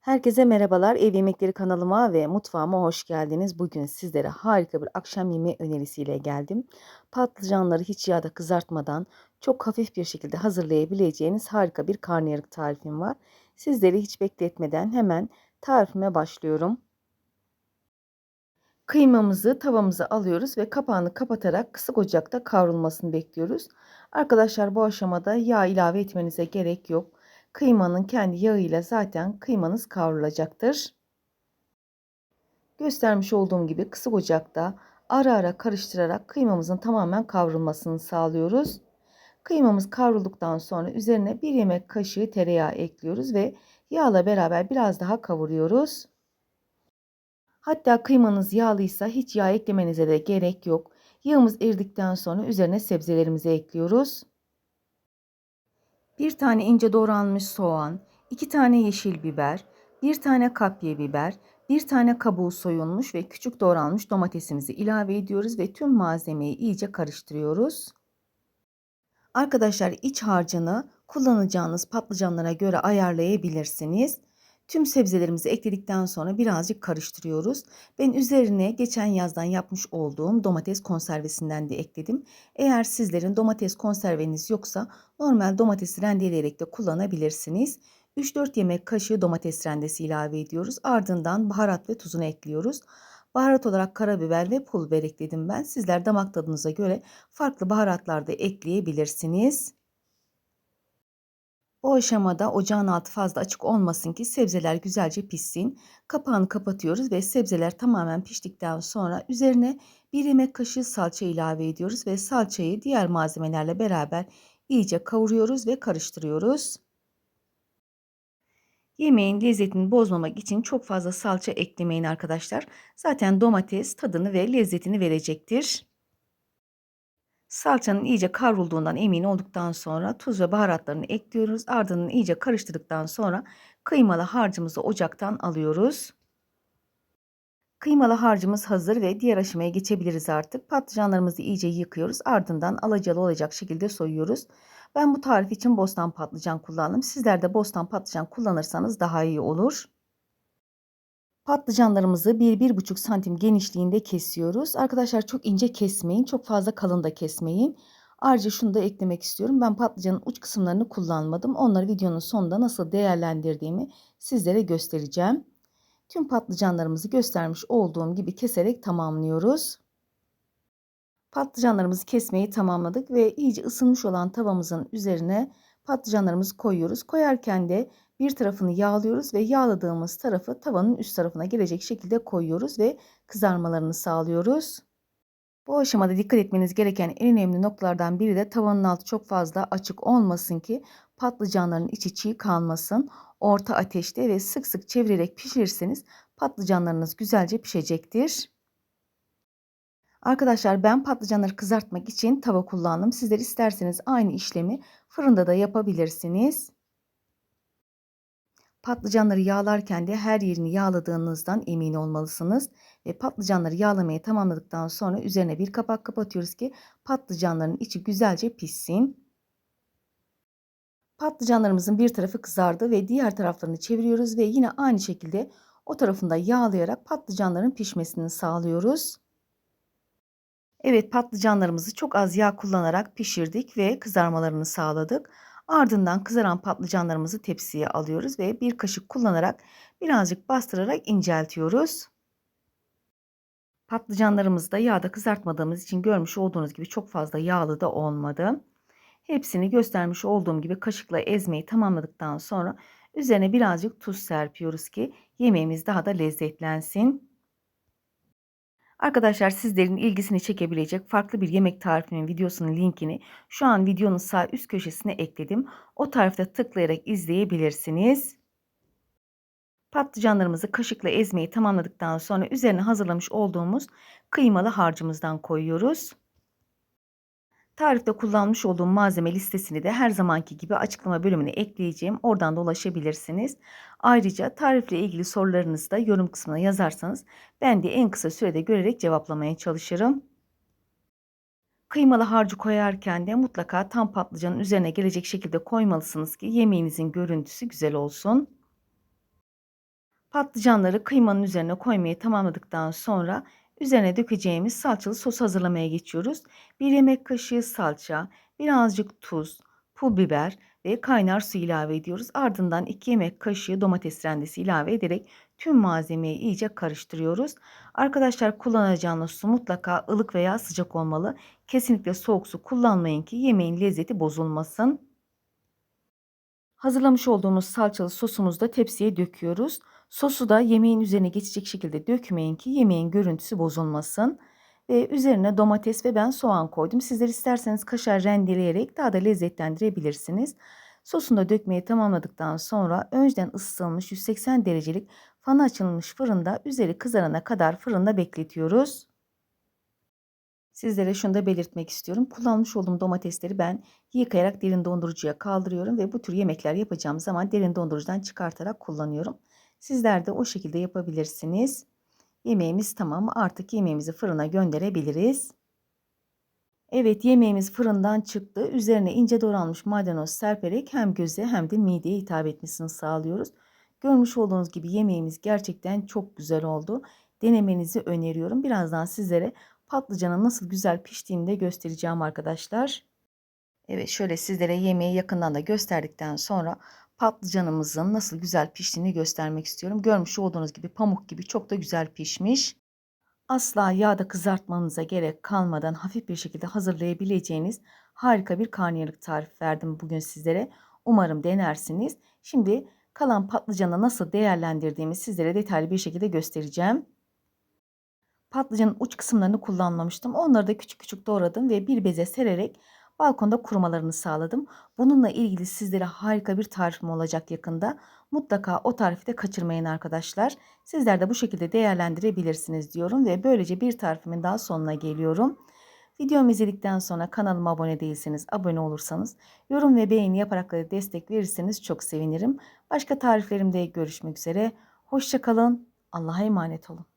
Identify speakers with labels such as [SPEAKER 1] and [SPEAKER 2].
[SPEAKER 1] Herkese merhabalar. Ev Yemekleri kanalıma ve mutfağıma hoş geldiniz. Bugün sizlere harika bir akşam yemeği önerisiyle geldim. Patlıcanları hiç yağda kızartmadan çok hafif bir şekilde hazırlayabileceğiniz harika bir karnıyarık tarifim var. Sizleri hiç bekletmeden hemen tarifime başlıyorum. Kıymamızı tavamıza alıyoruz ve kapağını kapatarak kısık ocakta kavrulmasını bekliyoruz. Arkadaşlar bu aşamada yağ ilave etmenize gerek yok. Kıymanın kendi yağıyla zaten kıymanız kavrulacaktır. Göstermiş olduğum gibi kısık ocakta ara ara karıştırarak kıymamızın tamamen kavrulmasını sağlıyoruz. Kıymamız kavrulduktan sonra üzerine bir yemek kaşığı tereyağı ekliyoruz ve yağla beraber biraz daha kavuruyoruz. Hatta kıymanız yağlıysa hiç yağ eklemenize de gerek yok. Yağımız eridikten sonra üzerine sebzelerimizi ekliyoruz. Bir tane ince doğranmış soğan, iki tane yeşil biber, bir tane kapya biber, bir tane kabuğu soyulmuş ve küçük doğranmış domatesimizi ilave ediyoruz ve tüm malzemeyi iyice karıştırıyoruz. Arkadaşlar iç harcını kullanacağınız patlıcanlara göre ayarlayabilirsiniz. Tüm sebzelerimizi ekledikten sonra birazcık karıştırıyoruz. Ben üzerine geçen yazdan yapmış olduğum domates konservesinden de ekledim. Eğer sizlerin domates konserveniz yoksa normal domatesi rendeleyerek de kullanabilirsiniz. 3-4 yemek kaşığı domates rendesi ilave ediyoruz. Ardından baharat ve tuzunu ekliyoruz. Baharat olarak karabiber ve pul ekledim ben. Sizler damak tadınıza göre farklı baharatlar da ekleyebilirsiniz. O aşamada ocağın altı fazla açık olmasın ki sebzeler güzelce pişsin. Kapağını kapatıyoruz ve sebzeler tamamen piştikten sonra üzerine bir yemek kaşığı salça ilave ediyoruz ve salçayı diğer malzemelerle beraber iyice kavuruyoruz ve karıştırıyoruz. Yemeğin lezzetini bozmamak için çok fazla salça eklemeyin arkadaşlar. Zaten domates tadını ve lezzetini verecektir. Salçanın iyice kavrulduğundan emin olduktan sonra tuz ve baharatlarını ekliyoruz. Ardından iyice karıştırdıktan sonra kıymalı harcımızı ocaktan alıyoruz. Kıymalı harcımız hazır ve diğer aşamaya geçebiliriz artık. Patlıcanlarımızı iyice yıkıyoruz. Ardından alacalı olacak şekilde soyuyoruz. Ben bu tarif için bostan patlıcan kullandım. Sizler de bostan patlıcan kullanırsanız daha iyi olur. Patlıcanlarımızı 1-1,5 santim genişliğinde kesiyoruz. Arkadaşlar çok ince kesmeyin. Çok fazla kalın da kesmeyin. Ayrıca şunu da eklemek istiyorum. Ben patlıcanın uç kısımlarını kullanmadım. Onları videonun sonunda nasıl değerlendirdiğimi sizlere göstereceğim. Tüm patlıcanlarımızı göstermiş olduğum gibi keserek tamamlıyoruz. Patlıcanlarımızı kesmeyi tamamladık ve iyice ısınmış olan tavamızın üzerine patlıcanlarımızı koyuyoruz. Koyarken de bir tarafını yağlıyoruz ve yağladığımız tarafı tavanın üst tarafına gelecek şekilde koyuyoruz ve kızarmalarını sağlıyoruz. Bu aşamada dikkat etmeniz gereken en önemli noktalardan biri de tavanın altı çok fazla açık olmasın ki patlıcanların içi çiğ kalmasın. Orta ateşte ve sık sık çevirerek pişirirseniz patlıcanlarınız güzelce pişecektir. Arkadaşlar ben patlıcanları kızartmak için tava kullandım. Sizler isterseniz aynı işlemi fırında da yapabilirsiniz. Patlıcanları yağlarken de her yerini yağladığınızdan emin olmalısınız. Ve patlıcanları yağlamayı tamamladıktan sonra üzerine bir kapak kapatıyoruz ki patlıcanların içi güzelce pişsin. Patlıcanlarımızın bir tarafı kızardı ve diğer taraflarını çeviriyoruz ve yine aynı şekilde o tarafında yağlayarak patlıcanların pişmesini sağlıyoruz. Evet patlıcanlarımızı çok az yağ kullanarak pişirdik ve kızarmalarını sağladık. Ardından kızaran patlıcanlarımızı tepsiye alıyoruz ve bir kaşık kullanarak birazcık bastırarak inceltiyoruz. Patlıcanlarımızı da yağda kızartmadığımız için görmüş olduğunuz gibi çok fazla yağlı da olmadı. Hepsini göstermiş olduğum gibi kaşıkla ezmeyi tamamladıktan sonra üzerine birazcık tuz serpiyoruz ki yemeğimiz daha da lezzetlensin. Arkadaşlar sizlerin ilgisini çekebilecek farklı bir yemek tarifinin videosunun linkini şu an videonun sağ üst köşesine ekledim. O tarifte tıklayarak izleyebilirsiniz. Patlıcanlarımızı kaşıkla ezmeyi tamamladıktan sonra üzerine hazırlamış olduğumuz kıymalı harcımızdan koyuyoruz. Tarifte kullanmış olduğum malzeme listesini de her zamanki gibi açıklama bölümüne ekleyeceğim. Oradan da ulaşabilirsiniz. Ayrıca tarifle ilgili sorularınızı da yorum kısmına yazarsanız ben de en kısa sürede görerek cevaplamaya çalışırım. Kıymalı harcı koyarken de mutlaka tam patlıcanın üzerine gelecek şekilde koymalısınız ki yemeğinizin görüntüsü güzel olsun. Patlıcanları kıymanın üzerine koymayı tamamladıktan sonra üzerine dökeceğimiz salçalı sos hazırlamaya geçiyoruz. 1 yemek kaşığı salça, birazcık tuz, pul biber ve kaynar su ilave ediyoruz. Ardından 2 yemek kaşığı domates rendesi ilave ederek tüm malzemeyi iyice karıştırıyoruz. Arkadaşlar kullanacağınız su mutlaka ılık veya sıcak olmalı. Kesinlikle soğuk su kullanmayın ki yemeğin lezzeti bozulmasın. Hazırlamış olduğumuz salçalı sosumuzu da tepsiye döküyoruz. Sosu da yemeğin üzerine geçecek şekilde dökmeyin ki yemeğin görüntüsü bozulmasın. Ve üzerine domates ve ben soğan koydum. Sizler isterseniz kaşar rendeleyerek daha da lezzetlendirebilirsiniz. Sosunu da dökmeyi tamamladıktan sonra önceden ısıtılmış 180 derecelik fanı açılmış fırında üzeri kızarana kadar fırında bekletiyoruz. Sizlere şunu da belirtmek istiyorum. Kullanmış olduğum domatesleri ben yıkayarak derin dondurucuya kaldırıyorum ve bu tür yemekler yapacağım zaman derin dondurucudan çıkartarak kullanıyorum. Sizler de o şekilde yapabilirsiniz. Yemeğimiz tamam. Artık yemeğimizi fırına gönderebiliriz. Evet yemeğimiz fırından çıktı. Üzerine ince doğranmış maydanoz serperek hem göze hem de mideye hitap etmesini sağlıyoruz. Görmüş olduğunuz gibi yemeğimiz gerçekten çok güzel oldu. Denemenizi öneriyorum. Birazdan sizlere patlıcanın nasıl güzel piştiğini de göstereceğim arkadaşlar. Evet şöyle sizlere yemeği yakından da gösterdikten sonra patlıcanımızın nasıl güzel piştiğini göstermek istiyorum. Görmüş olduğunuz gibi pamuk gibi çok da güzel pişmiş. Asla yağda kızartmanıza gerek kalmadan hafif bir şekilde hazırlayabileceğiniz harika bir karnıyarık tarifi verdim bugün sizlere. Umarım denersiniz. Şimdi kalan patlıcanı nasıl değerlendirdiğimi sizlere detaylı bir şekilde göstereceğim. Patlıcanın uç kısımlarını kullanmamıştım. Onları da küçük küçük doğradım ve bir beze sererek balkonda kurumalarını sağladım. Bununla ilgili sizlere harika bir tarifim olacak yakında. Mutlaka o tarifi de kaçırmayın arkadaşlar. Sizler de bu şekilde değerlendirebilirsiniz diyorum ve böylece bir tarifimin daha sonuna geliyorum. Videomu izledikten sonra kanalıma abone değilseniz abone olursanız, yorum ve beğeni yaparak da destek verirseniz çok sevinirim. Başka tariflerimde görüşmek üzere. Hoşçakalın. Allah'a emanet olun.